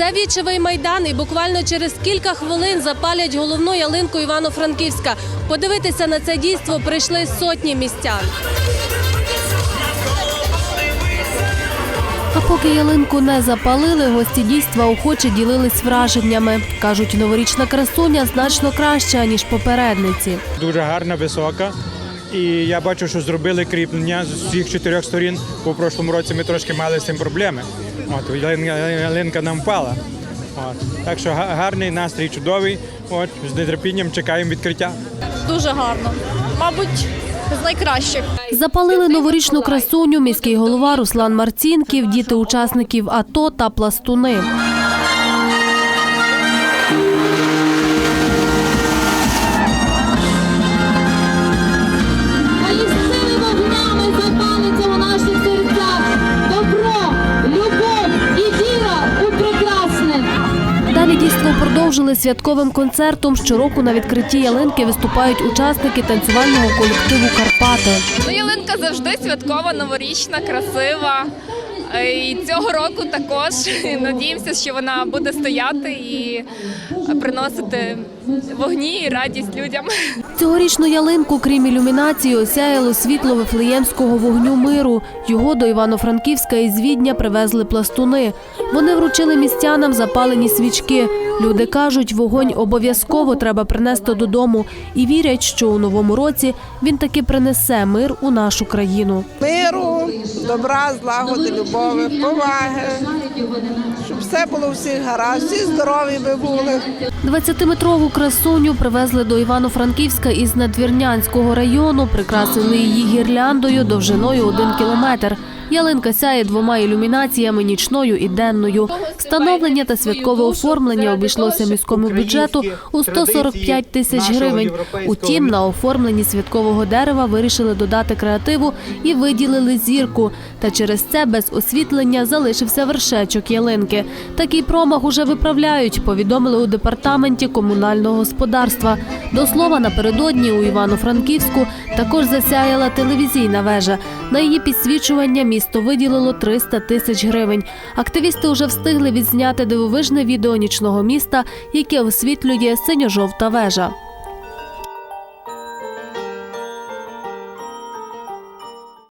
Це вічевий майдан, і буквально через кілька хвилин запалять головну ялинку Івано-Франківська. Подивитися на це дійство прийшли сотні містян. А поки ялинку не запалили, гості дійства охоче ділились враженнями. Кажуть, новорічна красуня значно краща, ніж попередниці. дуже гарна, висока. І я бачу, що зробили кріплення з всіх чотирьх сторін. Бо в прошлому році ми трошки мали з цим проблеми. От ялинка, ялинка нам впала. От. Так що гарний настрій чудовий. От з нетерпінням чекаємо відкриття. Дуже гарно. Мабуть, з найкращих. Запалили новорічну красуню міський голова Руслан Марцінків, діти учасників АТО та пластуни. Дійство продовжили святковим концертом. Щороку на відкритті ялинки виступають учасники танцювального колективу Карпати. Ну, ялинка завжди святкова, новорічна, красива. Е, І цього року також надіємося, що вона буде стояти і приносити вогні і радість людям. Цьогорічну ялинку, крім ілюмінації, осяяло світло вифлеємського вогню миру. Його до Івано-Франківська із Відня привезли пластуни. Вони вручили містянам запалені свічки. Люди кажуть, вогонь обов'язково треба принести додому і вірять, що у новому році він таки принесе мир у нашу країну. миру, добра, злагоди, любові, поваги, щоб все було всіх гаразд, всі здорові би були. 20-метрову красуню привезли до Івано-Франківська із Надвірнянського району, прикрасили її гірляндою довжиною один кілометр. Ялинка сяє двома ілюмінаціями нічною і денною. Встановлення та святкове оформлення обійшлося міському бюджету у 145 тисяч гривень. Утім, на оформленні святкового дерева вирішили додати креативу і виділили зірку. Та через це без освітлення залишився вершечок ялинки. Такий промах уже виправляють, повідомили у департаменті комунального господарства. До слова, напередодні у Івано-Франківську також засяяла телевізійна вежа. На її підсвічування місто виділило 300 тисяч гривень. Активісти вже встигли відзняти дивовижне відео нічного міста, яке освітлює синьо-жовта вежа.